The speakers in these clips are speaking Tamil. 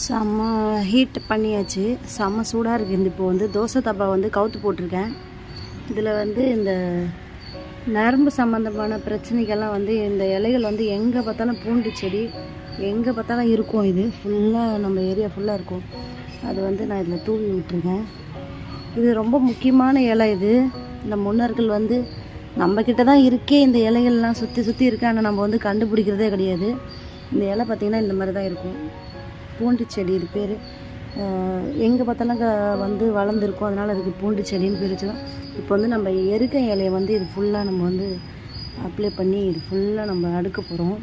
செம்ம ஹீட் பண்ணியாச்சு. செம்ம சூடாக இருக்குது இந்த இப்போ வந்து தோசை தப்பா வந்து கவுத்து போட்டிருக்கேன். இதில் வந்து இந்த நரம்பு சம்மந்தமான பிரச்சனைகள்லாம் வந்து இந்த இலைகள் வந்து எங்கே பார்த்தாலும் பூண்டு செடி எங்கே பார்த்தாலும் இருக்கும் இது. ஃபுல்லாக நம்ம ஏரியா ஃபுல்லாக இருக்கும். அது வந்து நான் இதில் தூவி விட்டுருக்கேன். இது ரொம்ப முக்கியமான இலை இது. இந்த முன்னோர்கள் வந்து நம்மக்கிட்ட தான் இருக்கே இந்த இலைகள்லாம் சுற்றி சுற்றி இருக்கு. ஆனால் நம்ம வந்து கண்டுபிடிக்கிறதே கிடையாது. இந்த இலை பார்த்திங்கன்னா இந்த மாதிரி தான் இருக்கும். பூண்டு செடி இது பேர். எங்கே பார்த்தாலும் க- வந்து வளர்ந்துருக்கும். அதனால் அதுக்கு பூண்டு செடின்னு பேர் வச்சுதான். இப்போ வந்து நம்ம எருக்க இலையை வந்து இது ஃபுல்லாக நம்ம வந்து அப்ளை பண்ணி இது ஃபுல்லாக நம்ம அடுக்க போகிறோம்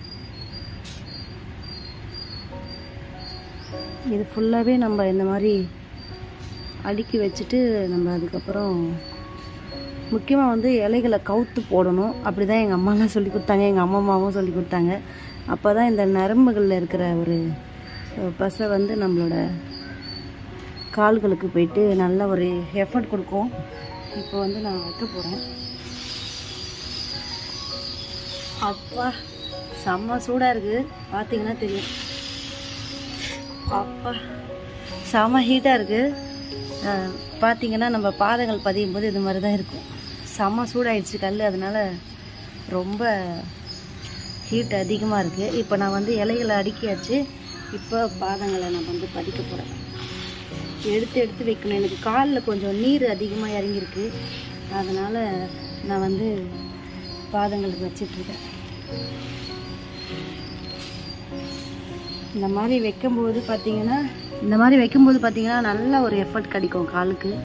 இது ஃபுல்லாகவே நம்ம இந்த மாதிரி அடுக்கி வச்சுட்டு நம்ம அதுக்கப்புறம் முக்கியமாக வந்து இலைகளை கவுத்து போடணும். அப்படி தான் எங்கள் அம்மாலாம் சொல்லி கொடுத்தாங்க. எங்கள் அம்மா அம்மாவும் சொல்லி கொடுத்தாங்க. அப்போ தான் இந்த நரம்புகளில் இருக்கிற ஒரு பசை வந்து நம்மளோட கால்களுக்கு போயிட்டு நல்ல ஒரு எஃபர்ட் கொடுக்கும். இப்போ வந்து நான் வைக்க போகிறேன் அப்பா செம்ம சூடாக இருக்குது பார்த்தீங்கன்னா தெரியும். அப்பா செம ஹீட்டாக இருக்குது பார்த்தீங்கன்னா நம்ம பாதங்கள் பதியும் போது இது மாதிரி தான் இருக்கும். செம்ம சூடாயிடுச்சு கல் அதனால் ரொம்ப ஹீட் அதிகமாக இருக்குது இப்போ நான் வந்து இலைகளை அடுக்கியாச்சு. இப்போ பாதங்களை நான் வந்து பதிக்க போகிறேன் எடுத்து எடுத்து வைக்கணும். எனக்கு காலில் கொஞ்சம் நீர் அதிகமாக இறங்கியிருக்கு. அதனால் நான் வந்து பாதங்களுக்கு வச்சிட்ருக்கேன் இந்த மாதிரி வைக்கும்போது பார்த்தீங்கன்னா இந்த மாதிரி வைக்கும்போது பார்த்திங்கன்னா நல்ல ஒரு எஃபர்ட் கிடைக்கும் காலுக்கு.